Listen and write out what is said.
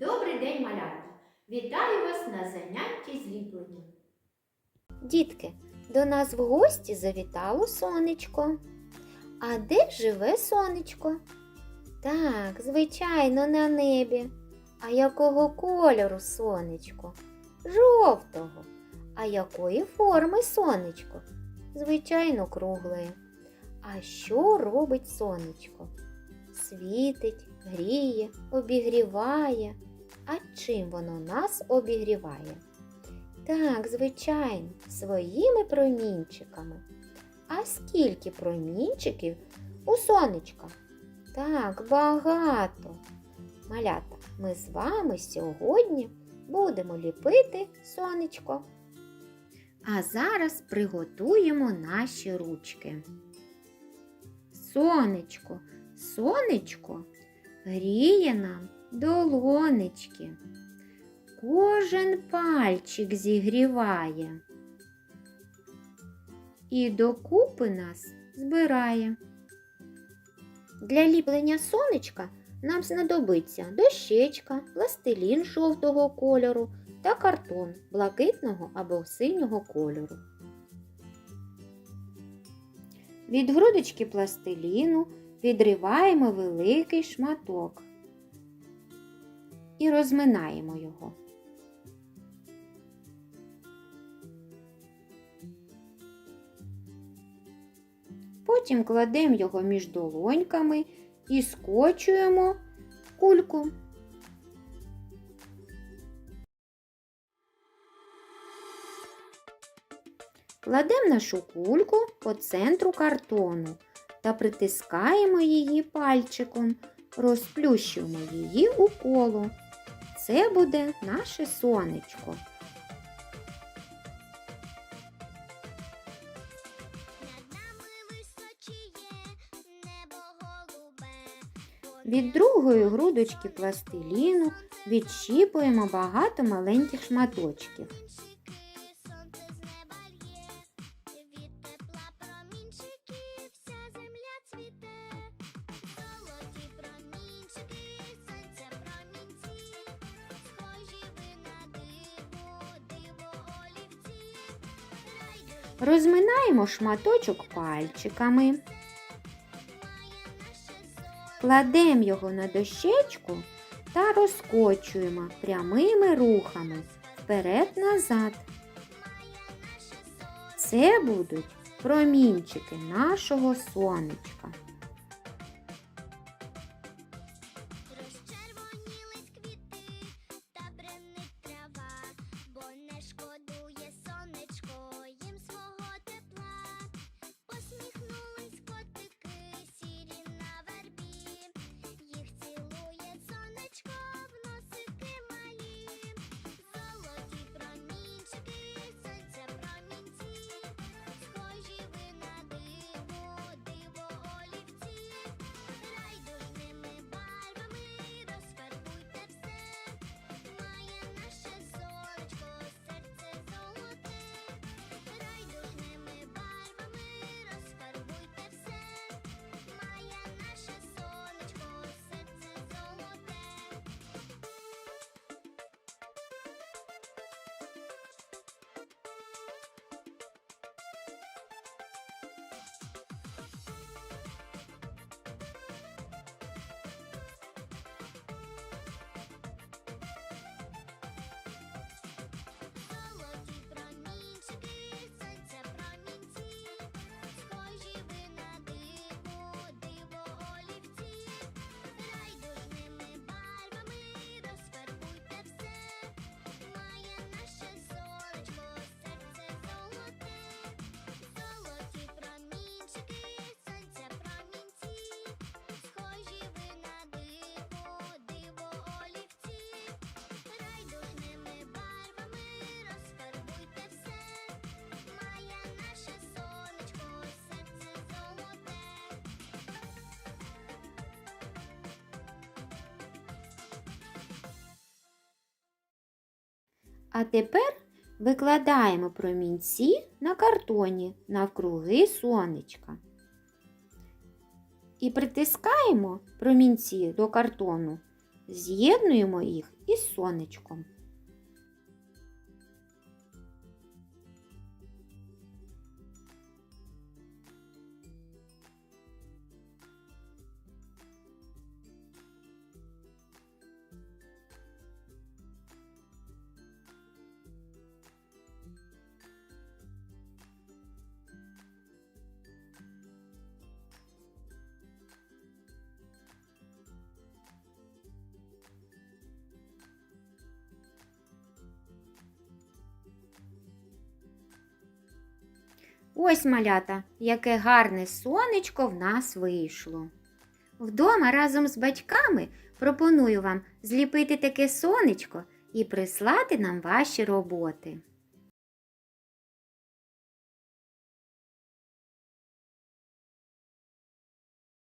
Добрий день, малята! Вітаю вас на занятті зліплення. Дітки, до нас в гості завітало сонечко. А де живе сонечко? Так, звичайно, на небі. А якого кольору сонечко? Жовтого. А якої форми сонечко? Звичайно, круглої. А що робить сонечко? Світить, гріє, обігріває. А чим воно нас обігріває? Так, звичайно, своїми промінчиками. А скільки промінчиків у сонечка? Так, багато. Малята, ми з вами сьогодні будемо ліпити сонечко. А зараз приготуємо наші ручки. Сонечко, сонечко гріє нам долонечки. Кожен пальчик зігріває і докупи нас збирає. Для ліплення сонечка нам знадобиться дощечка, пластилін жовтого кольору та картон блакитного або синього кольору. Від грудочки пластиліну відриваємо великий шматок і розминаємо його. Потім кладемо його між долоньками і скочуємо кульку. Кладемо нашу кульку по центру картону та притискаємо її пальчиком, розплющуємо її у коло. Це буде наше сонечко. Від другої грудочки пластиліну відщіпуємо багато маленьких шматочків. Розминаємо шматочок пальчиками, кладемо його на дощечку та розкочуємо прямими рухами вперед-назад. Це будуть промінчики нашого сонечка. А тепер викладаємо промінці на картоні навкруги сонечка. І притискаємо промінці до картону з'єднуємо їх із сонечком. Ось малята, яке гарне сонечко в нас вийшло. Вдома разом з батьками пропоную вам зліпити таке сонечко і прислати нам ваші роботи.